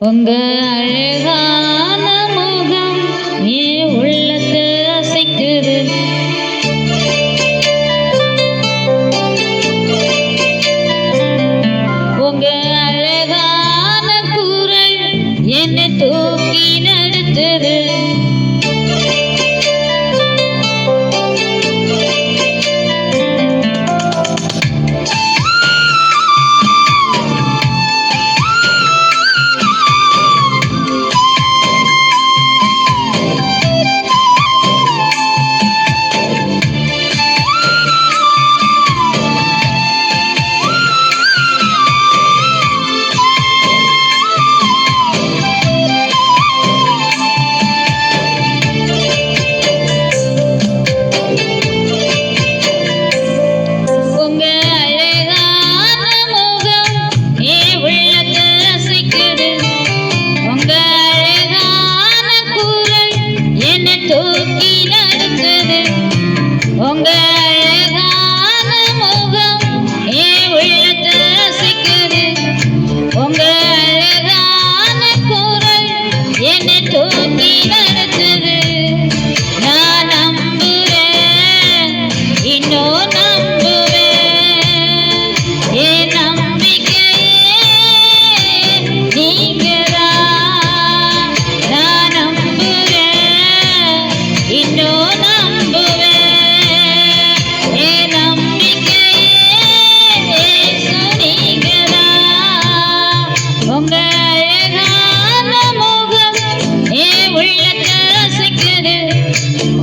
உங்க அழகான முகம் ஏ உள்ளத்தை அசைக்குது. உங்க அழகான குரல் என்னை தூக்கி நடத்துது.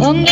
원경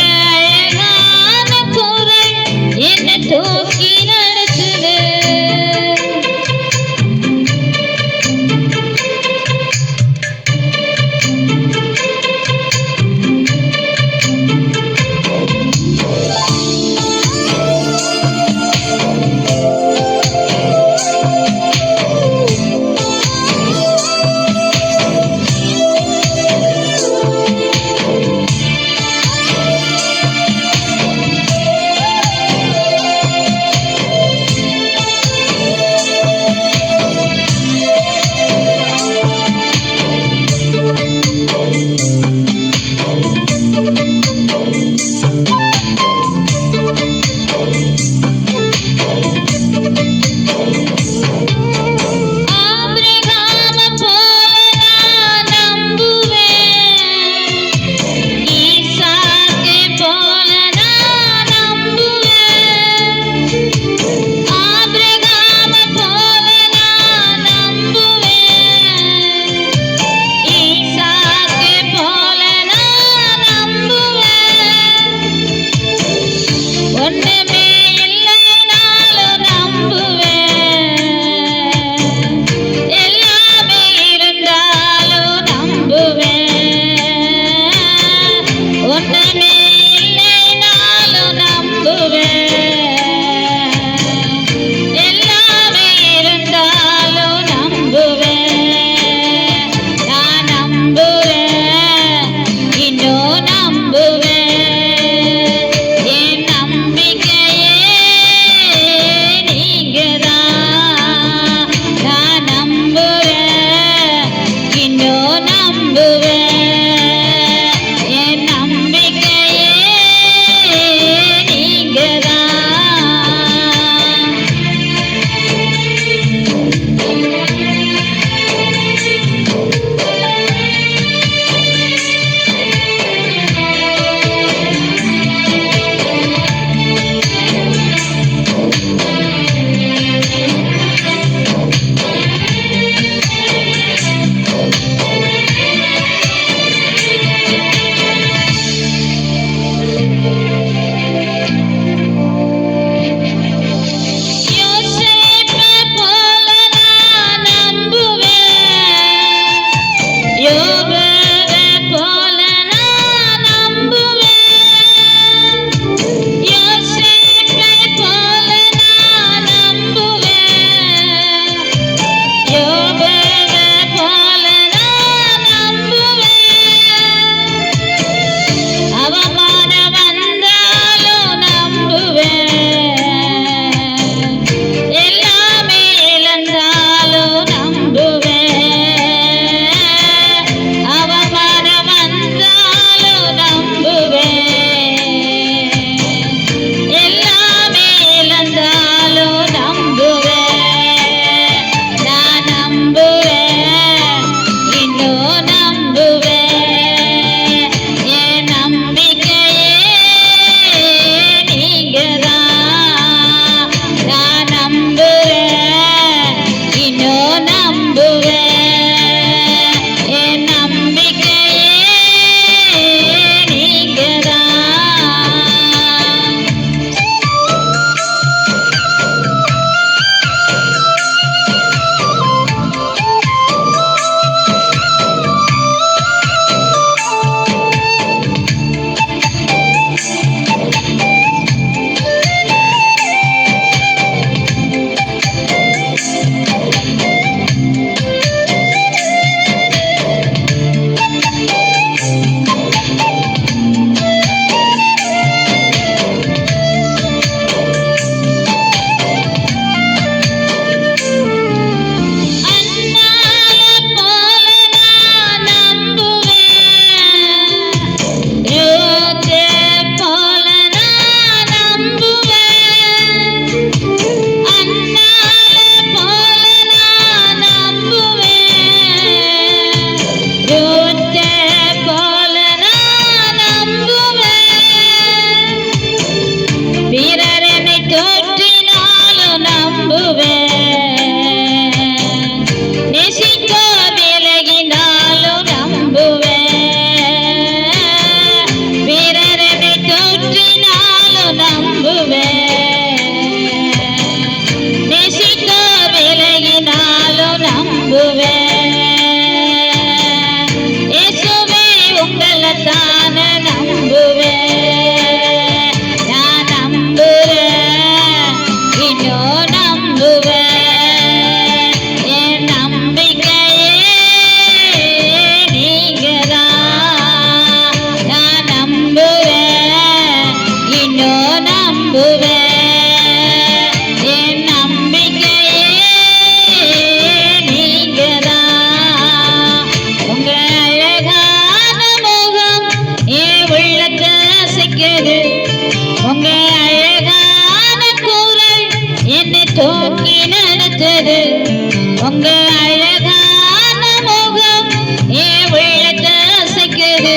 உங்க அழகான முகம் ஏ உள்ளத அசைக்குது.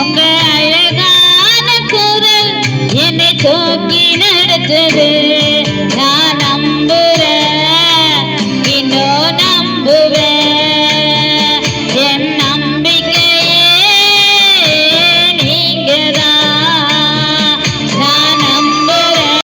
உங்க அழகான குரல் என்னை தூக்கி